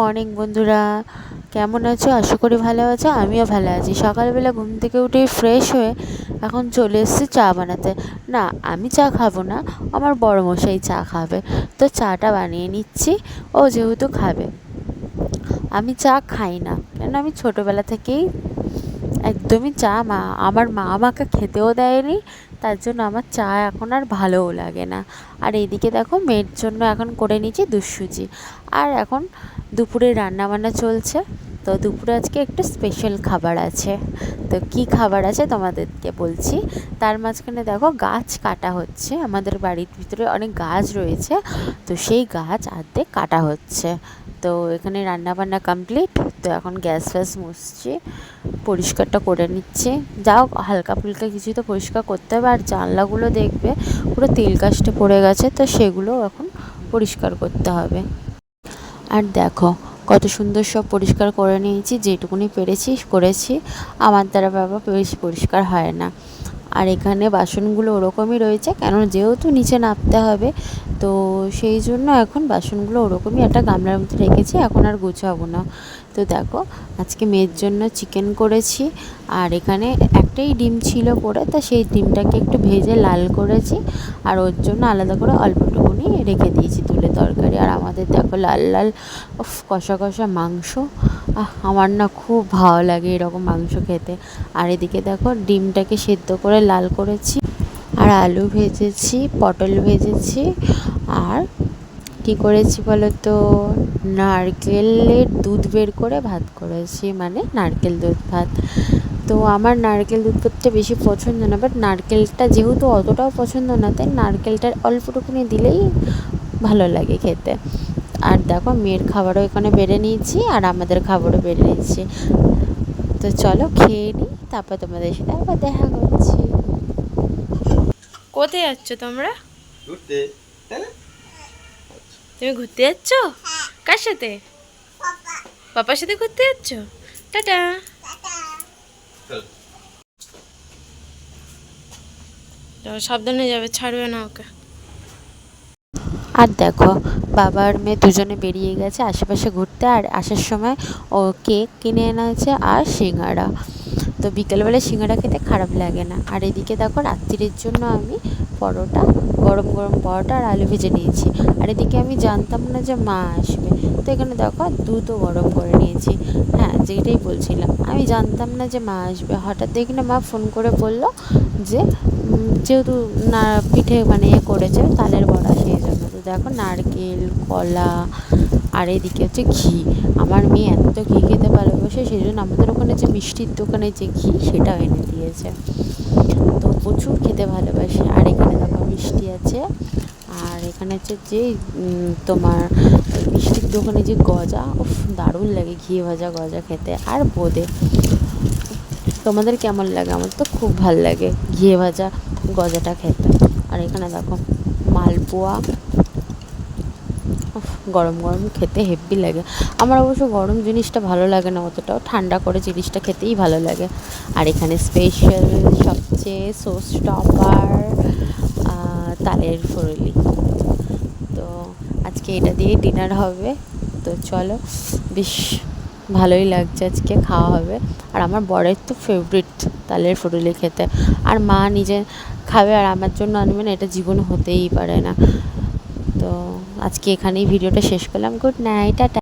Morning বন্ধুরা। কেমন আছো? আশা করি ভালো আছো, আমিও ভালো আছি। সকালবেলা ঘুম থেকে উঠে ফ্রেশ হয়ে এখন চলে এসেছি চা বানাতে। না, আমি চা খাব না, আমার বড় মশাই চা খাবে। তো চাটা বানিয়ে নিচ্ছি, ও যেহেতু খাবে। আমি চা খাই না, কেন আমি ছোটোবেলা থেকেই একদমই চা মা, আমার মা আমাকে খেতেও দেয়নি, তার জন্য আমার চা এখন আর ভালোও লাগে না। আর এইদিকে দেখো মেয়ের জন্য এখন করে নিচ্ছি দুধসুজি আর এখন দুপুরে রান্না বান্না চলছে, তো দুপুরে আজকে একটু স্পেশাল খাবার আছে। তো কি খাবার আছে তোমাদেরকে বলছি, তার মাঝখানে দেখো গাছ কাটা হচ্ছে, আমাদের বাড়ির ভিতরে অনেক গাছ রয়েছে, তো সেই গাছ আর্ধেক কাটা হচ্ছে। তো এখানে রান্না বান্না কমপ্লিট তো এখন গ্যাস ফ্যাস মুছছি, পরিষ্কারটা করে নিচ্ছে। যাও, হালকা ফুলকা কিছু তো পরিষ্কার করতে হবে, আর জানলাগুলো দেখবে, পুরো তেল কাস্টে পড়ে গেছে, তো সেগুলো এখন পরিষ্কার করতে হবে। আর দেখো, কত সুন্দর সব পরিষ্কার করে নিয়েছি, যেটুকুনি পেরেছি, করেছি। আমার দ্বারা বাবা বেশি পরিষ্কার হয় না। আর এখানে বাসনগুলো ওরকমই রয়েছে কেন যেহেতু নিচে নামতে হবে, তো সেই জন্য এখন বাসনগুলো ওরকমই একটা গামলার মধ্যে রেখেছি, এখন আর গুছাবো না। তো দেখো, আজকে মেয়ের জন্য চিকেন করেছি, আর এখানে একটাই ডিম ছিল পড়ে তা সেই ডিমটাকে একটু ভেজে লাল করেছি, আর ওর জন্য আলাদা করে অল্পটুকুনি রেখে দিয়েছি তুলে তরকারি। আর আমাদের দেখো লাল লাল কষা কষা মাংস আমার না খুব ভালো লাগে এরকম মাংস খেতে। আর এদিকে দেখো ডিমটাকে সেদ্ধ করে লাল করেছি, আর আলু ভেজেছি, পটল ভেজেছি, আর কি করেছি বলো তো নারকেলের দুধ বের করে ভাত করেছি মানে নারকেল দুধ ভাত। তো আমার নারকেল দুধ ভাতটা বেশি পছন্দ না বাট নারকেলটা যেহেতু অতটাও পছন্দ না তাই নারকেলটার অল্পটুকুনি দিলেই ভালো লাগে খেতে। আর দেখো মেয়ের খাবারও এখানে বেড়ে নিয়েছি আর আমাদের খাবারও বেড়ে নিয়েছি। তো চলো খেয়ে নিই তারপর তোমাদের সাথে আবার দেখা করছি কোথায় যাচ্ছ তোমরা? ঘুরতে তুমি ঘুরতে যাচ্ছ? কার সাথে? পাপার সাথে ঘুরতে যাচ্ছ? টাটা। সাবধানে যাবে, ছাড়বে না ওকে। আর দেখো, বাবা আর মেয়ে দুজনে বেরিয়ে গেছে আশেপাশে ঘুরতে, আর আসার সময় ও কেক কিনে এনে আছে আর সিঙ্গাড়া তো বিকেলবেলা সিঙ্গাড়া খেতে খারাপ লাগে না। আর এদিকে দেখো, রাত্রির জন্য আমি পরোটা, গরম গরম পরোটা আর আলু ভেজে নিয়েছি। আর এদিকে আমি জানতাম না যে মা আসবে। তো এখানে দেখো দুধও গরম করে নিয়েছি। হ্যাঁ যেটাই বলছিলাম। আমি জানতাম না যে মা আসবে। হঠাৎ দেখি না মা ফোন করে বলল যে যেহেতু না, পিঠে মানে ইয়ে করেছে, তালের বড়া সেই জন্য তো দেখো নারকেল, কলা আর এদিকে হচ্ছে ঘি। আমার মেয়ে এত ঘি খেতে ভালোবাসে সেই জন্য আমাদের ওখানে যে মিষ্টির দোকানে যে ঘি, সেটাও এনে দিয়েছে। তো প্রচুর খেতে ভালোবাসে। আর এখানে দেখো মিষ্টি আছে। আর এখানে হচ্ছে যে তোমার মিষ্টির দোকানে যে গজা, উফ, দারুণ লাগে ঘি ভাজা গজা খেতে। আর বোঁদে। তোমাদের কেমন লাগে? আমার তো খুব ভালো লাগে ঘিয়ে ভাজা গজাটা খেতে। আর এখানে দেখো মালপোয়া গরম গরম, খেতে হেভি লাগে। আমার অবশ্য গরম জিনিসটা ভালো লাগে না অতটাও। ঠান্ডা করে জিনিসটা খেতেই ভালো লাগে। আর এখানে স্পেশাল সবচেয়ে সোস টপার তালের ফুরুলি। তো আজকে এটা দিয়ে ডিনার হবে। তো চলো, বেশ ভালোই লাগছে আজকে, খাওয়া হবে। আর আমার বরের তো ফেভারিট তালের ফুরুলি খেতে। আর মা নিজে খাবে আর আমার জন্য আনবে না, এটা জীবন হতেই পারে না। তো আজকে এখানেই ভিডিওটা শেষ করলাম। Good night tata.